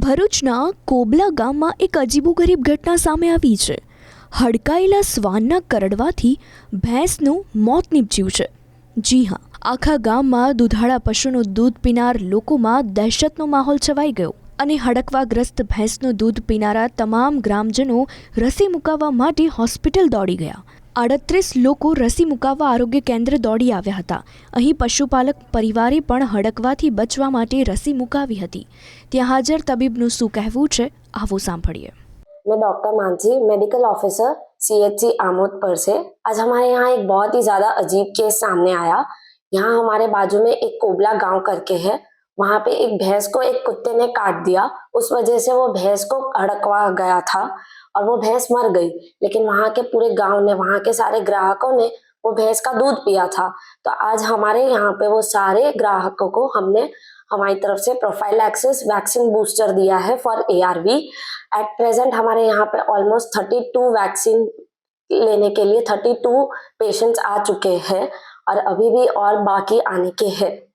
ભરૂચના કોબલા ગામમાં એક અજીબો ગરીબ ઘટના સામે આવી છે હડકાયેલા શ્વાનના કરડવાથી ભેંસનું મોત નીપજ્યું છે જી હા આખા ગામમાં દુધાળા પશુનું દૂધ પીનાર લોકોમાં દહેશતનો માહોલ છવાઈ ગયો અને હડકવાગ્રસ્ત ભેંસનું દૂધ પીનારા તમામ ગ્રામજનો રસી મુકાવવા માટે હોસ્પિટલ દોડી ગયા આડત્રીસ લોકો રસી મુકાવવા આરોગ્ય કેન્દ્ર દોડી આવ્યા હતા અહીં પશુપાલક પરિવારે પણ હડકવાથી બચવા માટે રસી મુકાવી હતી ત્યાં હાજર તબીબનું શું કહેવું છે આવો સાંભળીએ મેં doctor Mansi medical officer C H C Amod पर से आज हमारे यहाँ एक बहुत ही ज़्यादा अजीब केस सामने आया यहाँ हमारे એક કોબલા एक કરકે गांव वहां पे एक भैंस को एक कुत्ते ने काट दिया उस वजह से वो भैंस को अड़कवा गया था और वो भैंस मर गई लेकिन वहां के पूरे गांव ने वहां के सारे ग्राहकों ने वो भैंस का दूध पिया था तो आज हमारे यहाँ पे वो सारे ग्राहकों को हमने हमारी तरफ से प्रोफाइल एक्सेस वैक्सीन बूस्टर दिया है फॉर ए एट प्रेजेंट हमारे यहाँ पे ऑलमोस्ट थर्टी टू वैक्सीन लेने के लिए थर्टी टू पेशेंट्स आ चुके हैं और अभी भी और बाकी आने के हैं